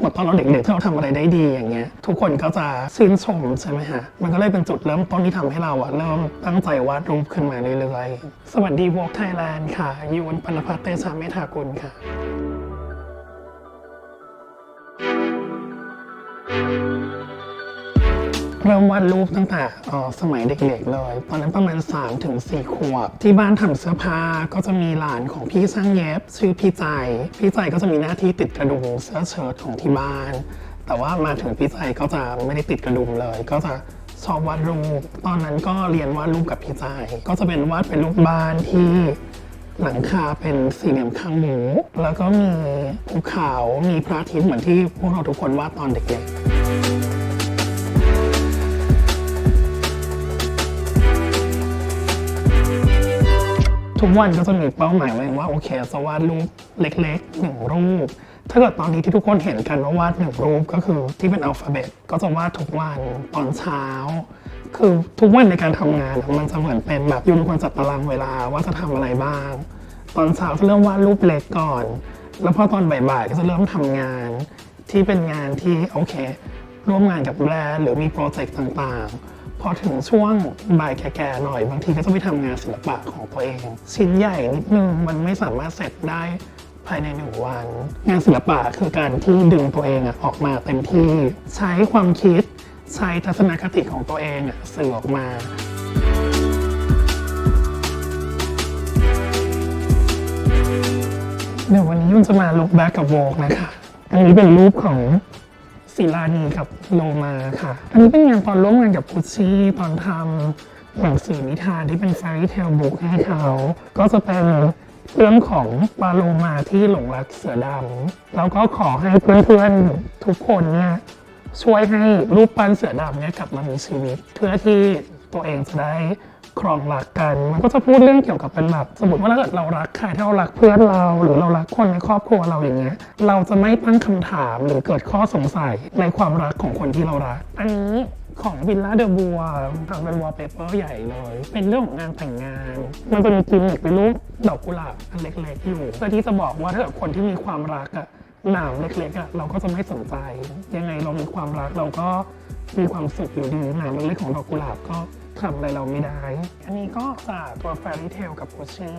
หมดตอนเราเด็กๆที่เราทำอะไรได้ดีอย่างเงี้ยทุกคนก็จะชื่นชมใช่ไหมฮะมันก็เลยเป็นจุดเริ่มต้นที่ทำให้เราอะเริ่มตั้งใจวาดรูปขึ้นมาเรื่อยๆ สวัสดีวอล์กไทยแลนด์ค่ะยูนปนภัทรเตชะเมธากุลค่ะ เริ่มวาดรูปตั้งแต่ออสมัยเด็กๆเลยตอนนั้นประมาณ3ถึง4ขวบ ที่บ้านทำเสื้อผ้าก็จะมีหลานของพี่ช่างเย็บ ชื่อพี่ใจ พี่ใจก็จะมีหน้าที่ติดกระดุมเสื้อเชิ้ตของที่บ้าน แต่ว่ามาถึงพี่ใจก็จะไม่ได้ติดกระดุมเลย ก็จะชอบวาดรูป ตอนนั้นก็เรียนวาดรูปกับพี่ใจ ก็จะเป็นวาดเป็นรูปบ้านที่หลังคาเป็นสี่เหลี่ยมข้างหมู แล้วก็มีภูเขา มีพระอาทิตย์เหมือนที่พวกเราทุกคนวาดตอนเด็กๆ ทุกวันก็จะมีเป้าหมายไว้ว่าโอเคจะวาดรูปเล็กๆหนึ่งรูป ถ้าเกิดตอนนี้ที่ทุกคนเห็นกันว่าวาดหนึ่งรูปก็คือที่เป็นอัลฟาเบตก็จะวาดทุกวันตอนเช้า คือทุกวันในการทำงานมันจะเหมือนเป็นแบบยูนควรจัดตารางเวลาว่าจะทำอะไรบ้าง ตอนเช้าจะเริ่มวาดรูปเล็กก่อน แล้วพอตอนบ่ายๆก็จะเริ่มทำงานที่เป็นงานที่โอเค ร่วมงานกับแบรนด์หรือมีโปรเจกต์ต่างๆ พอถึงช่วงบ่ายแก่ๆหน่อยบางทีก็จะไปทำงานศิลปะของตัวเอง ชิ้นใหญ่นิดนึงมันไม่สามารถเสร็จได้ภายในหนึ่งวัน งานศิลปะคือการที่ดึงตัวเองอะออกมาเต็มที่ใช้ความคิด ใช้ทัศนคติของตัวเองอะสื่อออกมาเดี๋ยววันนี้ยุ่นจะมาลุกแบ็กกับโวกนะคะ อันนี้เป็นรูปของ ศิลานีกับโลมาค่ะ อันนี้เป็นงานตอนร่วมงานกับพุชชี่ตอนทำหนังสือนิทานที่เป็น fairy tale book ให้เขาก็จะเป็นเรื่องของปาโลมาที่หลงรักเสือดำแล้วก็ขอให้เพื่อนๆทุกคนเนี่ยช่วยให้รูปปั้นเสือดำเนี่ยกลับมามีชีวิต เพื่อที่ตัวเองจะได้ ครองรักกัน มันก็จะพูดเรื่องเกี่ยวกับเป็นแบบสมมติว่าถ้าเกิดเรารักใครถ้าเรารักเพื่อนเรา หรือเรารักคนในครอบครัวเราอย่างเงี้ย เราจะไม่ตั้งคำถามหรือเกิดข้อสงสัยในความรักของคนที่เรารัก อันนี้ของวิลล่าเดอะบัวทำเป็นวอลเปเปอร์ใหญ่เลย เป็นเรื่องของงานแต่งงาน มันจะมีกิมมิคเป็นรูปดอกกุหลาบอันเล็กๆอยู่เพื่อที่จะบอกว่าถ้าเกิดคนที่มีความรักอะหนามเล็กๆอะเราก็จะไม่สนใจ ยังไงเรามีความรักเราก็มีความสุขอยู่ดีหนามเล็กๆของดอกกุหลาบก็ ทำอะไรเราไม่ได้ อันนี้ก็จากตัวแฟรี่เทลกับโคชี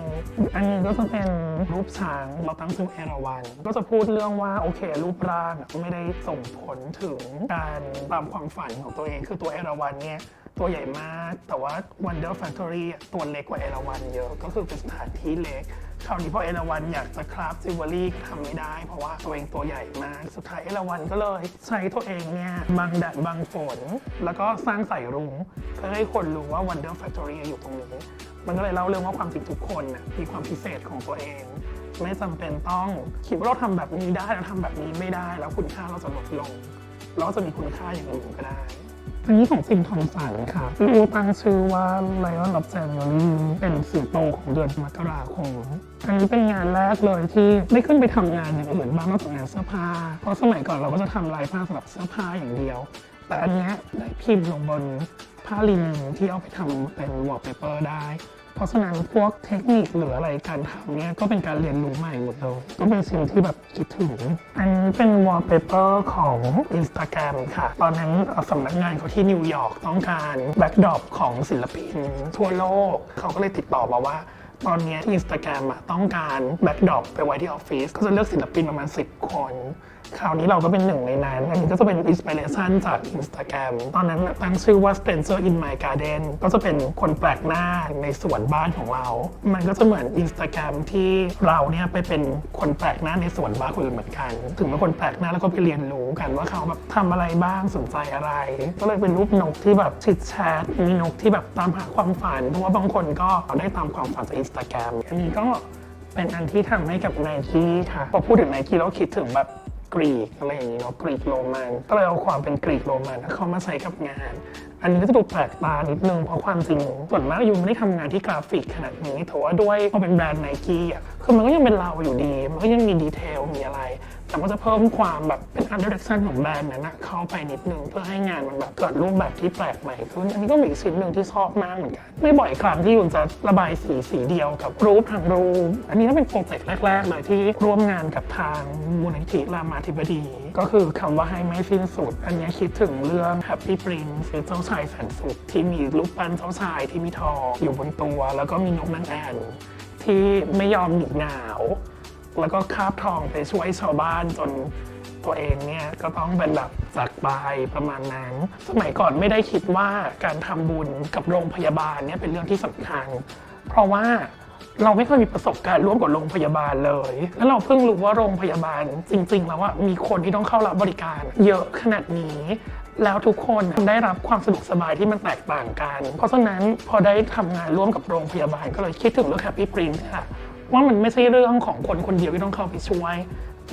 อันนี้ก็จะเป็นรูปช้างเราตั้งชื่อเอราวันก็จะพูดเรื่องว่าโอเค รูปร่างไม่ได้ส่งผลถึงการตามความฝันของตัวเองคือตัวเอราวันเนี่ย ตัวใหญ่มาก แต่ว่า Wonder Factory ตัวเล็กกว่าเอราวันเยอะ ก็คือเป็นสถานที่เล็ก คราวนี้พอเอราวันอยากจะคราฟจิวเวลรี่ทำไม่ได้ เพราะว่าตัวเองตัวใหญ่มาก สุดท้ายเอราวันก็เลยใช้ตัวเองเนี่ยบังแดดบังฝน แล้วก็สร้างใส่รุ้งเพื่อให้คนรู้ว่า Wonder Factory อยู่ตรงนี้ มันก็เลยเล่าเรื่องว่าความจริงทุกคนน่ะมีความพิเศษของตัวเองไม่จำเป็นต้องคิดว่าเราทำแบบนี้ได้เราทำแบบนี้ไม่ได้ แล้วคุณค่าเราจะลดลง เราจะมีคุณค่าอย่างอื่นก็ได้ อันนี้ของสินทองสันค่ะรูตั้งชื่อว่า Lion of January เป็นสิงโตของเดือนมกราคม อันนี้เป็นงานแรกเลยที่ได้ขึ้นไปทำงานอย่างอื่นบ้างนอกจากงานเสื้อผ้า เพราะสมัยก่อนเราก็จะทำลายผ้าสำหรับเสื้อผ้าอย่างเดียว แต่อันนี้ได้พิมพ์ลงบนผ้าลินินที่เอาไปทำเป็นวอลเปเปอร์ได้ ราะฉะนั้นพวกเทคนิคหรืออะไรการทำเนี่ยก็เป็นการเรียนรู้ใหม่หมดเลยก็เป็นสิ่งที่แบบคิดถึง อันนี้เป็นวอลเปเปอร์ของ Instagram ค่ะ ตอนนั้นสำนักงานเขาที่นิวยอร์กต้องการแบ็กดรอปของศิลปินทั่วโลก เขาก็เลยติดต่อมาว่าตอนนี้ที่ Instagram อะต้องการแบ็กดรอปไปไว้ที่ออฟฟิศก็จะเลือกศิลปินประมาณ 10 คน คราวนี้เราก็เป็นหนึ่งในนั้น อันนี้ก็จะเป็นอินสปิเรชันจาก Instagram ตอนนั้นตั้งชื่อว่า Stranger in My Garden ก็จะเป็นคนแปลกหน้าในสวนบ้านของเรา มันก็จะเหมือน Instagram ที่เราเนี่ยไปเป็นคนแปลกหน้าในสวนบ้านคนอื่นเหมือนกัน ถึงเป็นคนแปลกหน้าแล้วก็ไปเรียนรู้กันว่าเขาแบบทำอะไรบ้างสนใจอะไร ก็เลยเป็นรูปนกที่แบบชิดแชทมีนกที่แบบตามหาความฝันเพราะว่าบางคนก็ได้ตามความฝันจาก Instagram อันนี้ก็เป็นอันที่ทำให้กับไนกี้ค่ะพอพูดถึงไนกี้เราคิดถึงแบบ กรีกอะไรอย่างนี้เนาะกรีกโรมันก็เลยเอาความเป็นกรีกโรมันเข้ามาใส่กับงาน อันนี้ก็จะดูแปลกตานิดนึงเพราะความจริงส่วนมากยูไม่ได้ทำงานที่กราฟิกขนาดนี้แต่ว่าด้วยพอเป็นแบรนด์ไนกี้อะคือมันก็ยังเป็นเราอยู่ดี มันก็ยังมีดีเทลมีอะไร แต่ว่าจะเพิ่มความแบบเป็น art direction ของแบรนด์นั้นนะเข้าไปนิดนึงเพื่อให้งานมันแบบเกิดรูปแบบที่แปลกใหม่ขึ้นอันนี้ก็มีอีกชิ้นหนึ่งที่ชอบมากเหมือนกัน ไม่บ่อยครั้งที่ยุนจะระบายสีสีเดียวกับรูปทางรูป อันนี้ก็เป็นโปรเจกต์แรกๆเลยที่ร่วมงานกับทางมูลนิธิรามาธิบดี ก็คือคำว่าให้ไม่สิ้นสุด อันนี้คิดถึงเรื่อง Happy Prince เจ้าชายแสนสุขที่มีรูปปั้นเจ้าชายที่มีทองอยู่บนตัว แล้วก็มีนกนางแอ่นที่ไม่ยอมหนีหนาว แล้วก็คาบทองไปช่วยชาวบ้านจนตัวเองเนี่ยก็ต้องเป็นแบบจากไปประมาณนั้น สมัยก่อนไม่ได้คิดว่าการทำบุญกับโรงพยาบาลเนี่ยเป็นเรื่องที่สำคัญ เพราะว่าเราไม่เคยมีประสบการณ์ร่วมกับโรงพยาบาลเลย แล้วเราเพิ่งรู้ว่าโรงพยาบาลจริง ๆ แล้วว่ามีคนที่ต้องเข้ารับบริการ เยอะขนาดนี้ แล้วทุกคนได้รับความสะดวกสบายที่มันแตกต่างกัน เพราะฉะนั้นพอได้ทำงานร่วมกับโรงพยาบาลก็เลยคิดถึงเรื่อง Happy Prince ค่ะ ว่ามันไม่ใช่เรื่องของคนคนเดียวที่ต้องเข้าไปช่วย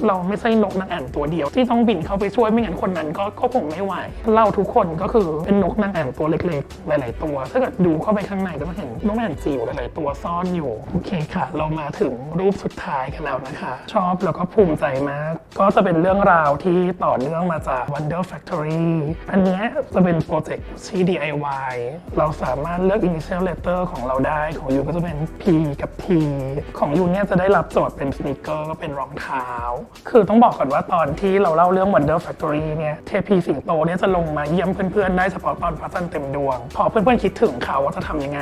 เราไม่ใช่นกนางแอ่นตัวเดียว ที่ต้องบินเข้าไปช่วยไม่งั้นคนนั้นก็ก็คงไม่ไหวเราทุกคนก็คือเป็นนกนางแอ่นตัวเล็กๆ หลาย ๆ ตัว ถ้าเกิดดูเข้าไปข้างในก็จะเห็นนกนางแอ่นจิ๋วหลายๆตัวซ่อนอยู่โอเคค่ะ เรามาถึงรูปสุดท้ายกันแล้วนะคะ ชอบแล้วก็ภูมิใจมาก ก็จะเป็นเรื่องราวที่ต่อเนื่องมาจาก Wonder Factory อันนี้จะเป็นโปรเจกต์ที่ DIY เราสามารถเลือก initial letter ของเราได้ของยูก็จะเป็น P กับ T ของยูเนี่ยจะได้รับโจทย์เป็นสนิเกอร์ก็เป็นรองเท้าคือต้องบอกก่อนว่าตอนที่เราเล่าเรื่อง Wonder Factory เนี่ยเทพีสิงโตเนี่ยจะลงมาเยี่ยมเพื่อนๆได้เฉพาะตอนพระจันทร์เต็มดวง พอเพื่อนๆคิดถึงเขาว่าจะทำยังไง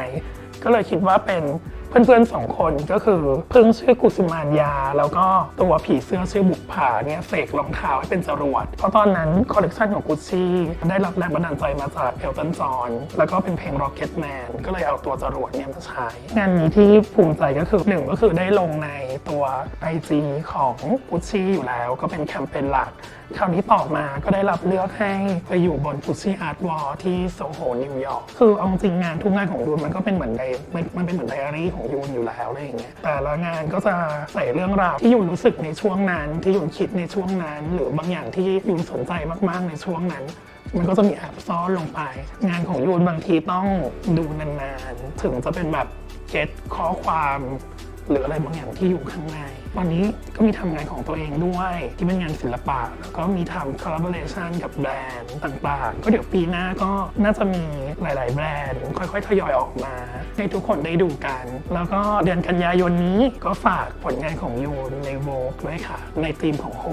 ก็เลยคิดว่าเป็น เพื่อนๆสองคนก็คือพึ่งชื่อกุสุมานยา แล้วก็ตัวผีเสื้อชื่อบุกผาเนี่ยเสกรองเท้าให้เป็นจรวด เพราะตอนนั้นคอลเลกชันของกุชชี่ได้รับแรงบันดาลใจมาจากเอลตันจอนแล้วก็เป็นเพลง Rocket Man ก็เลยเอาตัวจรวดเนี่ยมาใช้ งานนี้ที่ภูมิใจก็คือหนึ่งก็คือได้ลงในตัว IG ของกุชชี่อยู่แล้ว ก็เป็นแคมเปญหลักคราวนี้ต่อมาก็ได้รับเลือกให้ไปอยู่บน f u ซี่อาร์ตวอลที่โซโหนิวยอร์กคือเอาจริงงานทุกงานของยูนมันก็เป็นเหมือนไดมันมันเป็นเหมือนไดอารี่ของยูนอยู่แล้วอะไรอย่างเงี้ยแต่ละงานก็จะใส่เรื่องราวที่ยูนรู้สึกในช่วงนั้นที่ยูนคิดในช่วงนั้น หรือบางอย่างที่ยูนสนใจมากๆในช่วงนั้นมันก็จะมีแอบซ่อนลงไป งานของยูนบางทีต้องดูนานๆ ถึงจะเป็นแบบเก็ตข้อความ หรืออะไรบางอย่างที่อยู่ข้างใน ตอนนี้ก็มีทำงานของตัวเองด้วย ที่เป็นงานศิลปะ แล้วก็มีทำ collaboration กับแบรนด์ต่างๆ ก็เดี๋ยวปีหน้าก็น่าจะมีหลาย ๆ แบรนด์ ค่อยๆ ทยอยออกมา ให้ทุกคนได้ดูกัน แล้วก็เดือนกันยายนนี้ก็ฝากผลงานของยูนในโวกด้วยค่ะ ในทีมของโฮ